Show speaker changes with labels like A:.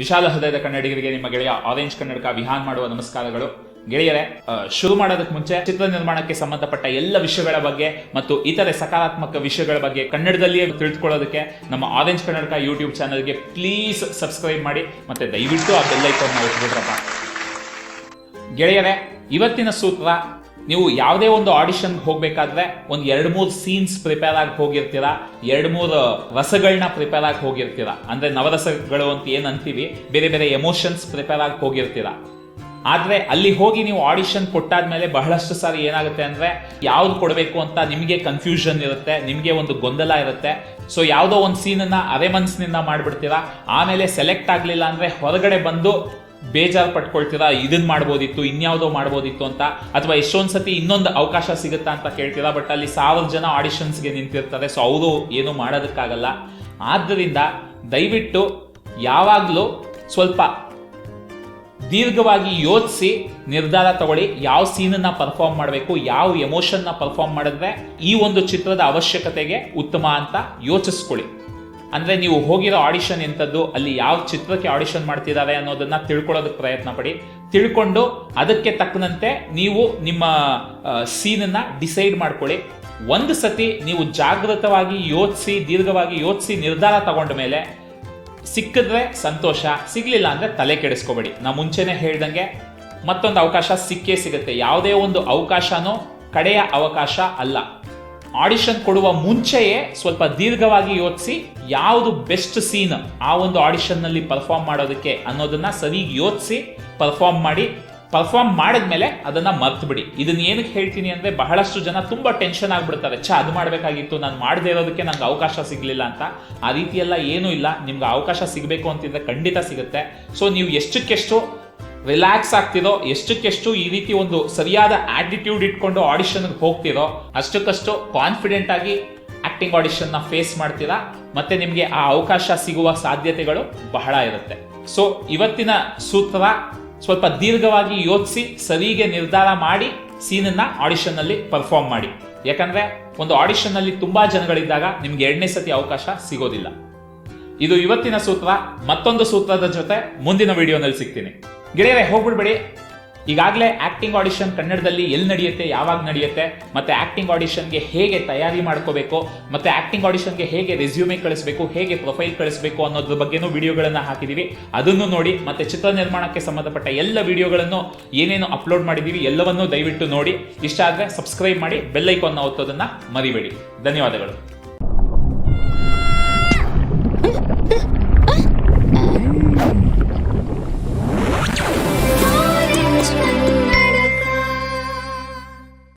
A: ವಿಶಾಲ ಹೃದಯದ ಕನ್ನಡಿಗರಿಗೆ ನಿಮ್ಮ ಗೆಳೆಯ ಆರೆಂಜ್ ಕನ್ನಡಕ ವಿಹಾನ್ ಮಾಡುವ ನಮಸ್ಕಾರಗಳು. ಗೆಳೆಯರೆ ಶುರು ಮಾಡೋದಕ್ಕೆ ಮುಂಚೆ ಚಿತ್ರ ನಿರ್ಮಾಣಕ್ಕೆ ಸಂಬಂಧಪಟ್ಟ ಎಲ್ಲ ವಿಷಯಗಳ ಬಗ್ಗೆ ಮತ್ತು ಇತರೆ ಸಕಾರಾತ್ಮಕ ವಿಷಯಗಳ ಬಗ್ಗೆ ಕನ್ನಡದಲ್ಲಿಯೇ ತಿಳಿದುಕೊಳ್ಳೋದಕ್ಕೆ ನಮ್ಮ ಆರೆಂಜ್ ಕನ್ನಡಕ ಯೂಟ್ಯೂಬ್ ಚಾನಲ್ಗೆ ಪ್ಲೀಸ್ ಸಬ್ಸ್ಕ್ರೈಬ್ ಮಾಡಿ ಮತ್ತೆ ದಯವಿಟ್ಟು ಆ ಬೆಲ್ ಐಕಾನ್ನ ಒತ್ಬಿಡ್ರಪ್ಪ ಗೆಳೆಯರೆ, ಇವತ್ತಿನ ಸೂತ್ರ ನೀವು ಯಾವುದೇ ಒಂದು ಆಡಿಷನ್ಗೆ ಹೋಗಬೇಕಾದ್ರೆ ಒಂದು ಎರಡು ಮೂರು ಸೀನ್ಸ್ ಪ್ರಿಪೇರ್ ಆಗಿ ಹೋಗಿರ್ತೀರಾ, ಎರಡು ಮೂರು ರಸಗಳನ್ನ ಪ್ರಿಪೇರ್ ಆಗಿ ಹೋಗಿರ್ತೀರಾ. ಅಂದ್ರೆ ನವರಸಗಳು ಅಂತ ಏನು ಅಂತೀವಿ, ಬೇರೆ ಬೇರೆ ಎಮೋಷನ್ಸ್ ಪ್ರಿಪೇರ್ ಆಗಿ ಹೋಗಿರ್ತೀರಾ. ಆದರೆ ಅಲ್ಲಿ ಹೋಗಿ ನೀವು ಆಡಿಷನ್ ಕೊಟ್ಟಾದ್ಮೇಲೆ ಬಹಳಷ್ಟು ಸಾರಿ ಏನಾಗುತ್ತೆ ಅಂದ್ರೆ, ಯಾವ್ದು ಕೊಡಬೇಕು ಅಂತ ನಿಮಗೆ ಕನ್ಫ್ಯೂಷನ್ ಇರುತ್ತೆ, ನಿಮಗೆ ಒಂದು ಗೊಂದಲ ಇರುತ್ತೆ. ಸೊ ಯಾವುದೋ ಒಂದು ಸೀನನ್ನು ಅರೆ ಮನಸ್ಸಿನಿಂದ ಮಾಡ್ಬಿಡ್ತೀರಾ. ಆಮೇಲೆ ಸೆಲೆಕ್ಟ್ ಆಗಲಿಲ್ಲ ಅಂದ್ರೆ ಹೊರಗಡೆ ಬಂದು ಬೇಜಾರು ಪಟ್ಕೊಳ್ತೀರಾ? ಇದನ್ನ ಮಾಡ್ಬೋದಿತ್ತು, ಇನ್ಯಾವುದೋ ಮಾಡ್ಬೋದಿತ್ತು ಅಂತ? ಅಥವಾ ಎಷ್ಟೊಂದು ಸತಿ ಇನ್ನೊಂದು ಅವಕಾಶ ಸಿಗುತ್ತಾ ಅಂತ ಕೇಳ್ತೀರಾ? ಬಟ್ ಅಲ್ಲಿ ಸಾವಿರ ಜನ ಆಡಿಷನ್ಸ್ಗೆ ನಿಂತಿರ್ತಾರೆ. ಸೊ ಅವರು ಏನು ಮಾಡೋದಕ್ಕಾಗಲ್ಲ. ಆದ್ದರಿಂದ ದಯವಿಟ್ಟು ಯಾವಾಗಲೂ ಸ್ವಲ್ಪ ದೀರ್ಘವಾಗಿ ಯೋಚಿಸಿ ನಿರ್ಧಾರ ತಗೊಳ್ಳಿ. ಯಾವ ಸೀನನ್ನು ಪರ್ಫಾರ್ಮ್ ಮಾಡಬೇಕು, ಯಾವ ಎಮೋಷನ್ನ ಪರ್ಫಾರ್ಮ್ ಮಾಡಿದ್ರೆ ಈ ಒಂದು ಚಿತ್ರದ ಅವಶ್ಯಕತೆಗೆ ಉತ್ತಮ ಅಂತ ಯೋಚಿಸ್ಕೊಳ್ಳಿ. ಅಂದ್ರೆ ನೀವು ಹೋಗಿರೋ ಆಡಿಷನ್ ಎಂಥದ್ದು, ಅಲ್ಲಿ ಯಾವ ಚಿತ್ರಕ್ಕೆ ಆಡಿಷನ್ ಮಾಡ್ತಿದ್ದಾರೆ ಅನ್ನೋದನ್ನು ತಿಳ್ಕೊಳ್ಳೋದಕ್ಕೆ ಪ್ರಯತ್ನ ಪಡಿ. ತಿಳ್ಕೊಂಡು ಅದಕ್ಕೆ ತಕ್ಕನಂತೆ ನೀವು ನಿಮ್ಮ ಸೀನನ್ನು ಡಿಸೈಡ್ ಮಾಡ್ಕೊಳ್ಳಿ. ಒಂದು ಸತಿ ನೀವು ಜಾಗೃತವಾಗಿ ಯೋಚಿಸಿ, ದೀರ್ಘವಾಗಿ ಯೋಚಿಸಿ ನಿರ್ಧಾರ ತಗೊಂಡ ಮೇಲೆ ಸಿಕ್ಕಿದ್ರೆ ಸಂತೋಷ, ಸಿಗಲಿಲ್ಲ ಅಂದರೆ ತಲೆ ಕೆಡಿಸ್ಕೋಬೇಡಿ. ನಾ ಮುಂಚೆನೆ ಹೇಳ್ದಂಗೆ ಮತ್ತೊಂದು ಅವಕಾಶ ಸಿಕ್ಕೇ ಸಿಗುತ್ತೆ. ಯಾವುದೇ ಒಂದು ಅವಕಾಶನೂ ಕಡೆಯ ಅವಕಾಶ ಅಲ್ಲ. ಆಡಿಷನ್ ಕೊಡುವ ಮುಂಚೆಯೇ ಸ್ವಲ್ಪ ದೀರ್ಘವಾಗಿ ಯೋಚಿಸಿ ಯಾವುದು ಬೆಸ್ಟ್ ಸೀನ್ ಆ ಒಂದು ಆಡಿಷನ್ನಲ್ಲಿ ಪರ್ಫಾರ್ಮ್ ಮಾಡೋದಕ್ಕೆ ಅನ್ನೋದನ್ನ ಸರಿ ಯೋಚಿಸಿ ಪರ್ಫಾರ್ಮ್ ಮಾಡಿ ಪರ್ಫಾರ್ಮ್ ಮಾಡಿದ್ಮೇಲೆ ಅದನ್ನ ಮರ್ತು ಬಿಡಿ ಇದನ್ನ ಏನಕ್ಕೆ ಹೇಳ್ತೀನಿ ಅಂದ್ರೆ ಬಹಳಷ್ಟು ಜನ ತುಂಬಾ ಟೆನ್ಷನ್ ಆಗ್ಬಿಡ್ತಾರೆ. ಛ, ಅದು ಮಾಡಬೇಕಾಗಿತ್ತು, ನಾನು ಮಾಡದೇ ಇರೋದಕ್ಕೆ ನಂಗೆ ಅವಕಾಶ ಸಿಗಲಿಲ್ಲ ಅಂತ. ಆ ರೀತಿ ಎಲ್ಲ ಏನೂ ಇಲ್ಲ. ನಿಮ್ಗೆ ಅವಕಾಶ ಸಿಗಬೇಕು ಅಂತಿದ್ರೆ ಖಂಡಿತ ಸಿಗುತ್ತೆ. ಸೊ ನೀವು ಎಷ್ಟಕ್ಕೆಷ್ಟು ರಿಲ್ಯಾಕ್ಸ್ ಆಗ್ತಿರೋ ಎಷ್ಟಕ್ಕೆಷ್ಟು ಈ ರೀತಿ ಒಂದು ಸರಿಯಾದ ಆಟಿಟ್ಯೂಡ್ ಇಟ್ಕೊಂಡು ಆಡಿಷನ್ಗೆ ಹೋಗ್ತಿರೋ ಅಷ್ಟಕ್ಕಷ್ಟು ಕಾನ್ಫಿಡೆಂಟ್ ಆಗಿ ಆಕ್ಟಿಂಗ್ ಆಡಿಷನ್ನ ಫೇಸ್ ಮಾಡ್ತೀರಾ? ಮತ್ತೆ ನಿಮಗೆ ಆ ಅವಕಾಶ ಸಿಗುವ ಸಾಧ್ಯತೆಗಳು ಬಹಳ ಇರುತ್ತೆ. ಸೊ ಇವತ್ತಿನ ಸೂತ್ರ ಸ್ವಲ್ಪ ದೀರ್ಘವಾಗಿ ಯೋಚಿಸಿ, ಸರಿಗೆ ನಿರ್ಧಾರ ಮಾಡಿ ಸೀನನ್ನ ಆಡಿಷನ್ನಲ್ಲಿ ಪರ್ಫಾರ್ಮ್ ಮಾಡಿ. ಯಾಕಂದ್ರೆ ಒಂದು ಆಡಿಷನ್ನಲ್ಲಿ ತುಂಬಾ ಜನಗಳಿದ್ದಾಗ ನಿಮ್ಗೆ ಎರಡನೇ ಸತಿ ಅವಕಾಶ ಸಿಗೋದಿಲ್ಲ. ಇದು ಇವತ್ತಿನ ಸೂತ್ರ, ಮತ್ತೊಂದು ಸೂತ್ರದ ಜೊತೆ ಮುಂದಿನ ವಿಡಿಯೋನಲ್ಲಿ ಸಿಗ್ತೀನಿ. ಗೆಳೆಯರೆ, ಹೋಗ್ಬಿಡ್ಬೇಡಿ. ಈಗಾಗಲೇ ಆಕ್ಟಿಂಗ್ ಆಡಿಷನ್ ಕನ್ನಡದಲ್ಲಿ ಎಲ್ಲಿ ನಡೆಯುತ್ತೆ, ಯಾವಾಗ ನಡೆಯುತ್ತೆ, ಮತ್ತು ಆ್ಯಕ್ಟಿಂಗ್ ಆಡಿಷನ್ಗೆ ಹೇಗೆ ತಯಾರಿ ಮಾಡ್ಕೋಬೇಕು, ಮತ್ತು ಆ್ಯಕ್ಟಿಂಗ್ ಆಡಿಷನ್ಗೆ ಹೇಗೆ ರೆಸ್ಯೂಮೆ ಕಳಿಸಬೇಕು, ಹೇಗೆ ಪ್ರೊಫೈಲ್ ಕಳಿಸಬೇಕು ಅನ್ನೋದ್ರ ಬಗ್ಗೆನೂ ವಿಡಿಯೋಗಳನ್ನು ಹಾಕಿದ್ದೀವಿ ಅದನ್ನು ನೋಡಿ, ಮತ್ತು ಚಿತ್ರ ನಿರ್ಮಾಣಕ್ಕೆ ಸಂಬಂಧಪಟ್ಟ ಎಲ್ಲ ವಿಡಿಯೋಗಳನ್ನು ಏನೇನು ಅಪ್ಲೋಡ್ ಮಾಡಿದ್ದೀವಿ ಎಲ್ಲವನ್ನೂ ದಯವಿಟ್ಟು ನೋಡಿ. ಇಷ್ಟ ಆದರೆ ಸಬ್ಸ್ಕ್ರೈಬ್ ಮಾಡಿ ಬೆಲ್ಲೈಕನ್ನು ಒತ್ತೋದನ್ನು ಮರಿಬೇಡಿ. ಧನ್ಯವಾದಗಳು.